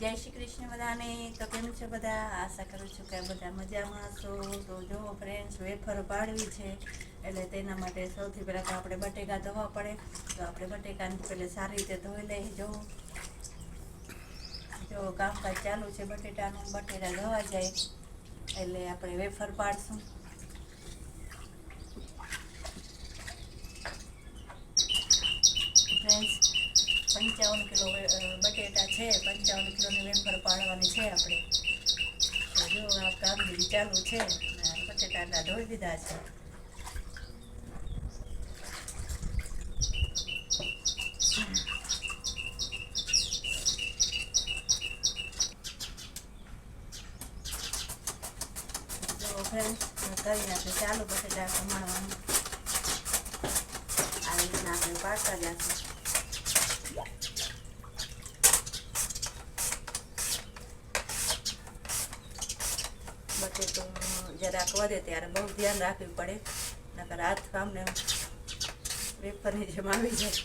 જય શ્રી કૃષ્ણ બધાને. તો કેમ છે બધા? આશા કરું છું કે બધા મજામાં છો તો જો ફ્રેન્ડ્સ વેફર પાડવી છે, એટલે તેના માટે સૌથી પહેલાં તો આપણે બટેકા ધોવા પડે. તો આપણે બટેકાને પહેલે સારી રીતે ધોઈ લઈ જો જો કામકાજ ચાલુ છે બટેટાનું, બટેટા ધોવા જાય, એટલે આપણે વેફર પાડશું. ફ્રેન્ડ્સ પંચાવન કિલો બટેટા છે, પંચાવન કિલોની વેફર પાડવાની છે આપણે. જો આ કામગીરી ચાલુ છે બટેટા આ બટેટાના ધોઈ દીધા છે. કરી નાખે ચાલુ બટેટા કમાણવાનું આવી રીતના આપણે પાડતા જશું બટેટું જરાક વધે ત્યારે બહુ ધ્યાન રાખવું પડે. નકર હાથ કામને વેફરની જેમ આવી જાય.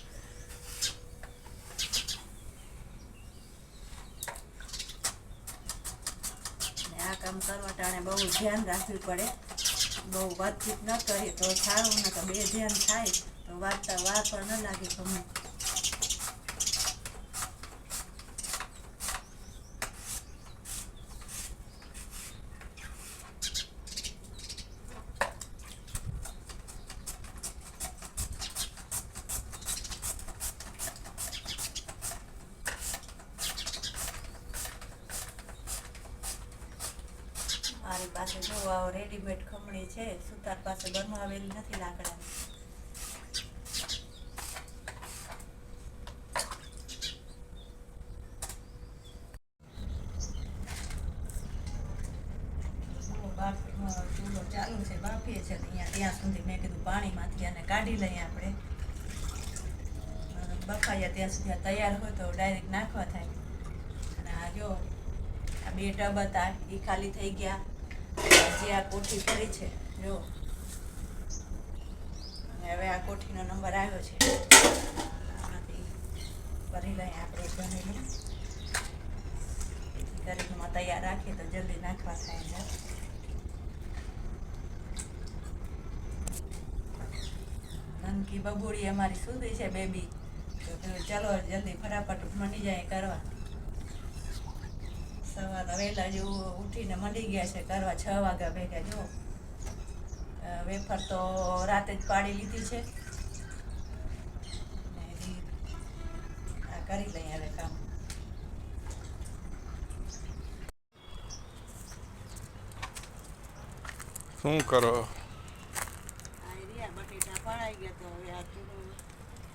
આ કામ કરવા ટાણે બહુ ધ્યાન રાખવું પડે. બહુ વાતચીત ન કરીએ તો સારું ને તો બે ધ્યાન થાય તો વાર્તા વાર પણ ન લાગે ગમે મારી પાસે જો આવો રેડીમેડ ખમણી છે, સુતાર પાસે બનાવેલી નથી લાકડા ચૂલો ચાલુ છે, બાફીએ છે અહીંયા, ત્યાં સુધી મેં કીધું પાણીમાંથી આને કાઢી લઈએ આપણે. બફાયા ત્યાં સુધી તૈયાર હોય તો ડાયરેક્ટ નાખવા થાય. અને આ જો, આ બે ટબ હતા એ ખાલી થઈ ગયા. હજી આ કોઠી પડી છે, જો. હવે આ કોઠીનો નંબર આવ્યો છે. ભરી લઈએ આપણે બનેલું ગરીબમાં તૈયાર રાખીએ તો જલ્દી નાખવા થાય છે નનકી બબુડી અમારી સુધી છે, બેબી. તો ચાલો, જલ્દી ફટાફટ મની જાય કરવા. સવારના વહેલા જેવું ઉઠીને મંડી ગયા છે કરવા છ વાગ્યા ભેગા જો. વેફર તો રાતે જ પાડી લીધી છે. કરી લઈએ હવે કામ. શું કરો? બટેટા પડાઈ ગયા તો હવે આ ચૂલો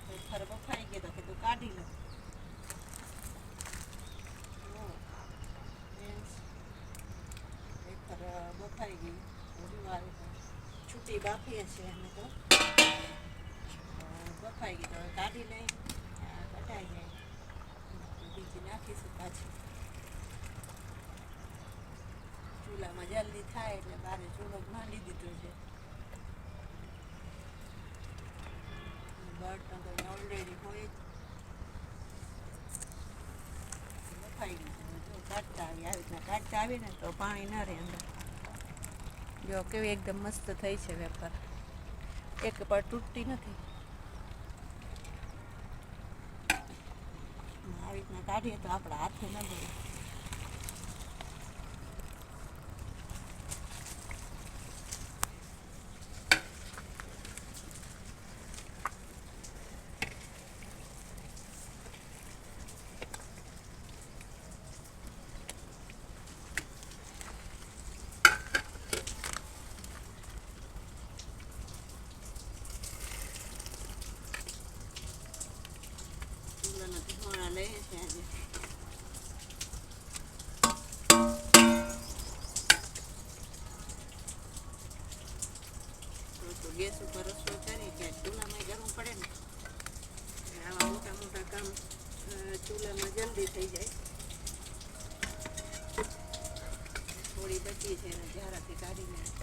વેફર બફાઈ ગયા તો કીધું કાઢી લો જુઓ, friends, વેફર અ, બફાઈ ગઈ હજુ આવે તો બાફીએ છીએ અમે તો બફાઈ ગઈ તો કાઢી લઈ કઢાઈ જાય બીજી નાખીશું પાછી ચૂલામાં જલ્દી થાય એટલે બારે ચૂલો માંડી દીધો છે બળતણ તો ઓલરેડી હોય જ બફાઈ ગયું કાઢતા આવી આવી રીતના કાઢતા આવીને તો પાણી ન રહે અંદર. જો કેવી એકદમ મસ્ત થઈ છે વેપાર. એક પણ તૂટતી નથી. આવી રીતના કાઢીએ તો આપણા હાથે ન બળે કરી ચૂલામાં ગરમ પડે ને આવા મોટા મોટા કામ ચૂલામાં જલ્દી થઈ જાય થોડી બચી છે એને જરાથી કાઢીને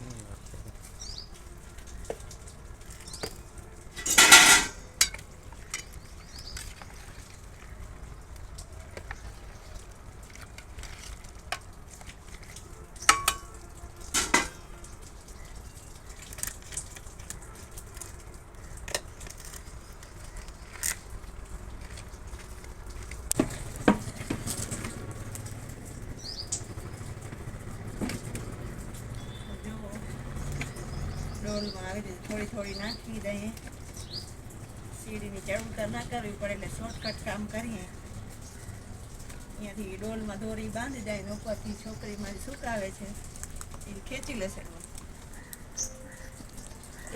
Mm. થોડી થોડી નાખી દઈએ. સીડીની ચડવતા ના કરવી પડે એટલે શોર્ટકટ કામ કરીએ. અહીંયાથી ડોલમાં દોરી બાંધી જાય ને ઉપરથી છોકરી મારી સુકાવે છે. એ ખેંચી લેશે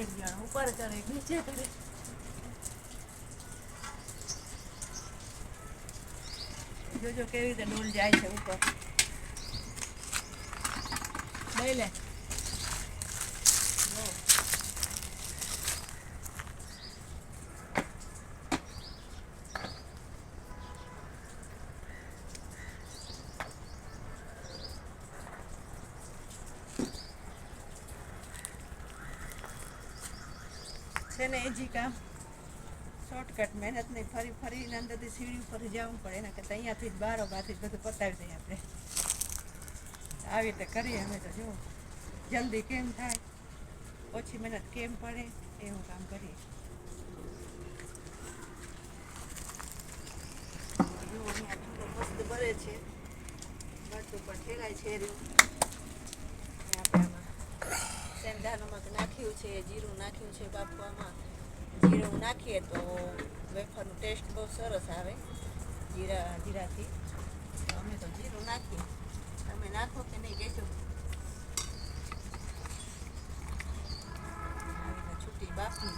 એક જણ ઉપર કરે નીચે કરે. જોજો કેવી રીતે ડોલ જાય છે ઉપર. લઈ લે જો. છે ને એજી કામ શોર્ટકટ મહેનત નહીં, ફરી ફરીને અંદરથી સીડી ઉપર જવું પડે. એના કરતાં અહીંયાથી જ બારો બારથી બધું પતાવી દઈએ આપણે. આવી રીતે કરીએ અમે તો જો જલ્દી કેમ થાય? ઓછી મહેનત કેમ પડે? એવું કામ કરીએ. મસ્ત ભરે છે. બટ ઉપર ઠેરાય છે આપણે આમાં સેંધા નમક નાખ્યું છે, જીરું નાખ્યું છે બાફવામાં. જીરું નાખીએ તો વેફરનો ટેસ્ટ બહુ સરસ આવે, જીરા, જીરાથી. અમે તો જીરું નાખીએ. તમે નાખો કે નહીં, કહેજો. છૂટી બાફી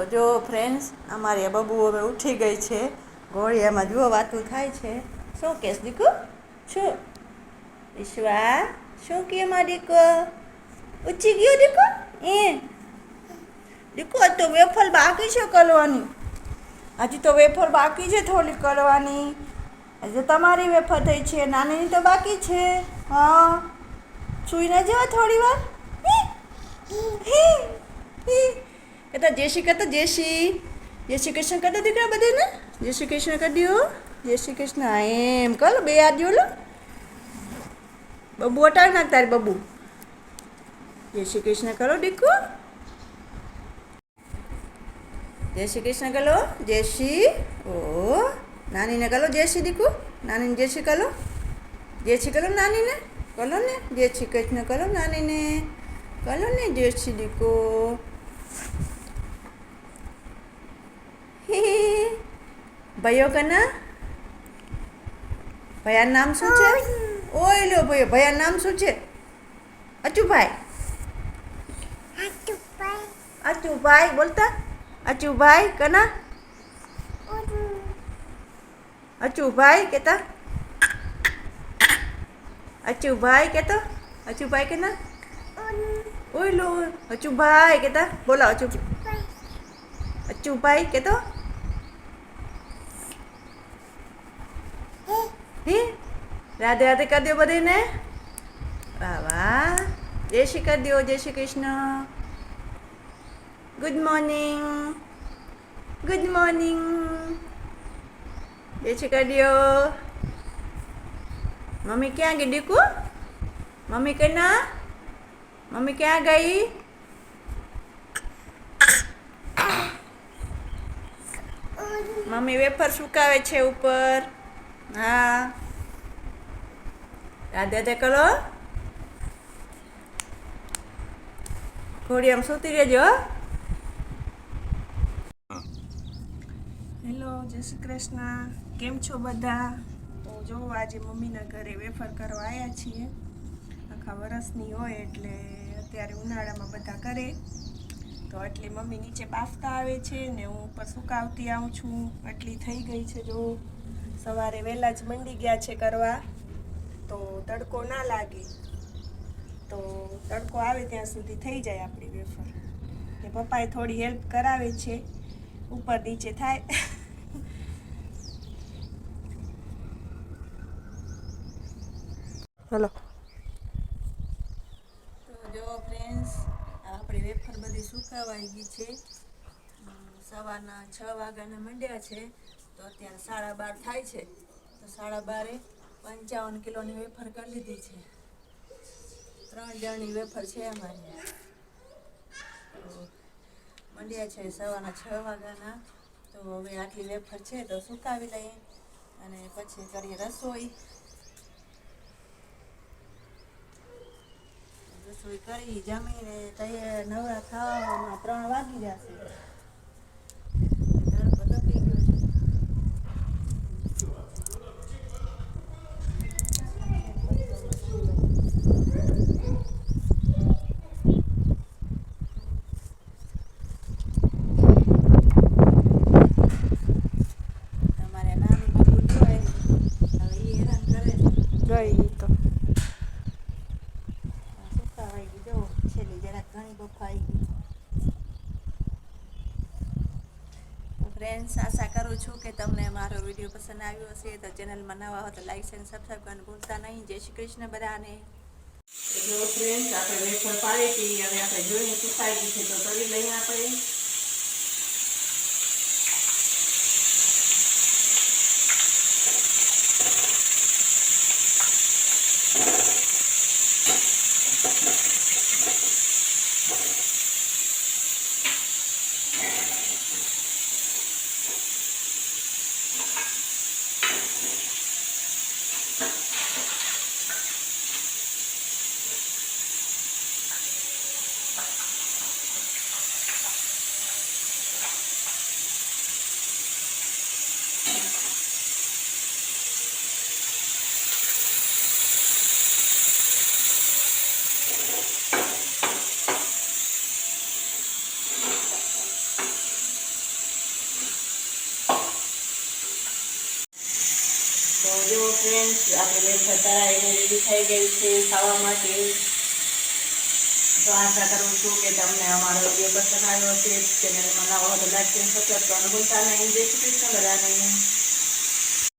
તો જો ફ્રેન્ડ્સ અમારી આ બબુ હવે ઉઠી ગઈ છે. ઘોડિયામાં જુઓ વાતું થાય છે. શું કેસ દીકુ? શું? વિશ્વા શું કે માં દીકો? ઉચી ગયો દીકો? એ દીકો તો વેફર બાકી છે કરવાની હજી તો વેફર બાકી છે થોડી કરવાની હજી તમારી વેફર થઈ છે નાનીની તો બાકી છે. હા. સુઈને જવા થોડી વાર? હી, હી. કહેતા જય શ્રી કહેતા જય શ્રી જય શ્રી કૃષ્ણ કરતા દીકરા બધાને જય શ્રી કૃષ્ણ કરી જય શ્રી કૃષ્ણ એમ કર બે હાથ જોલો બબુ હટાવી નાખ તારી બબુ જય શ્રી કૃષ્ણ કરો દીકુ જય શ્રી કૃષ્ણ કરો જય શ્રી ઓ નાનીને કરો જય શ્રી દીકુ નાનીને જય શ્રી કરો જય શ્રી કરો નાનીને કરો ને જય શ્રી કૃષ્ણ કરો નાનીને કરો ને જય શ્રી દીકો ભાઈઓ કના? ભયા નામ શું છે? ઓય લો ભાઈઓ ભયા નામ શું છે? અચુભાઈ. અચુભાઈ. બોલતા. અચુભાઈ કના? અચુભાઈ કેતા? અચુભાઈ કેતો? અચુભાઈ કેના? ઓય લો અચુભાઈ કેતા? બોલા અચુ અચુભાઈ કેતો હે રાધે રાધે કરી દો બધાને. વાહ વાહ. જય શ્રી કરી દો જય Shri Krishna. Good morning good morning જય શ્રી કરી મમ્મી ક્યાં ગઈ? ડીકુ મમ્મી કના? મમ્મી ક્યાં ગઈ? મમ્મી વેફર સુકાવે છે ઉપર. હા. રાધે તે કરો થોડી આમ સૂતી રહેજો. હેલો, જય શ્રી કૃષ્ણ. કેમ છો બધા? તો જો આજે મમ્મીના ઘરે વેફર કરવા આવ્યા છીએ. આખા વરસની હોય એટલે અત્યારે ઉનાળામાં બધા કરે. તો એટલે મમ્મી નીચે બાફતા આવે છે ને હું ઉપર સુકાવતી આવું છું. આટલી થઈ ગઈ છે, જો. સવારે વહેલા જ મંડી ગયા છે કરવા. તો તડકો ના લાગે. તો તડકો આવે ત્યાં સુધી થઈ જાય આપણી વેફર. ને પપ્પાએ થોડી હેલ્પ કરાવે છે. ઉપર નીચે થાય. હલો. તો જો ફ્રેન્ડ્સ આપણી વેફર બધી સુકાવાઈ ગઈ છે. સવારના છ વાગ્યાના મંડ્યા છે. તો અત્યારે સાડા બાર થાય છે. તો સાડા બારે પંચાવન કિલોની વેફર કરી લીધી છે. ત્રણ જણની વેફર છે અમારી. મંડ્યા છે સવારના છ વાગ્યાના. તો હવે આટલી વેફર છે તો સુકાવી લઈએ અને પછી કરીએ રસોઈ. રસોઈ કરી જમીને તૈયાર નવરા ખાવામાં ત્રણ વાગી જશે તડકો તપી ગયો છે તમારે નાની બાબુ જોઈ હવે એ હેરાન કરે છે ગઈ તો સુકાવાઈ ગઈ જો છેલ્લી જરાક ઘણી બફાઈ ગઈ ફ્રેન્ડ્સ આશા કરું છું કે તમને મારો વીડિયો પસંદ આવ્યો હશે તો ચેનલમાં નવા હો તો લાઈક અને સબસ્ક્રાઈબ કરવાનું ભૂલતા નહીં. જય શ્રી કૃષ્ણ બધાને. જો ફ્રેન્ડ્સ આપણે વેફર પાડી હતી અને આપણે જોઈને સુકાઈ ગઈ છે, તો તળી લઈએ આપણે. ફ્રેન્ડ્સ આપણે વેફર એને રેડી થઈ ગઈ છે, ખાવા માટે. તો આશા કરું છું કે તમને અમારો વીડિયો પસંદ આવ્યો છે ચેનલમાં નવા તો લાઈક સબસ્ક્રાઈબ કરવાનું ભૂલતા નહીં. જય શ્રી બધાને.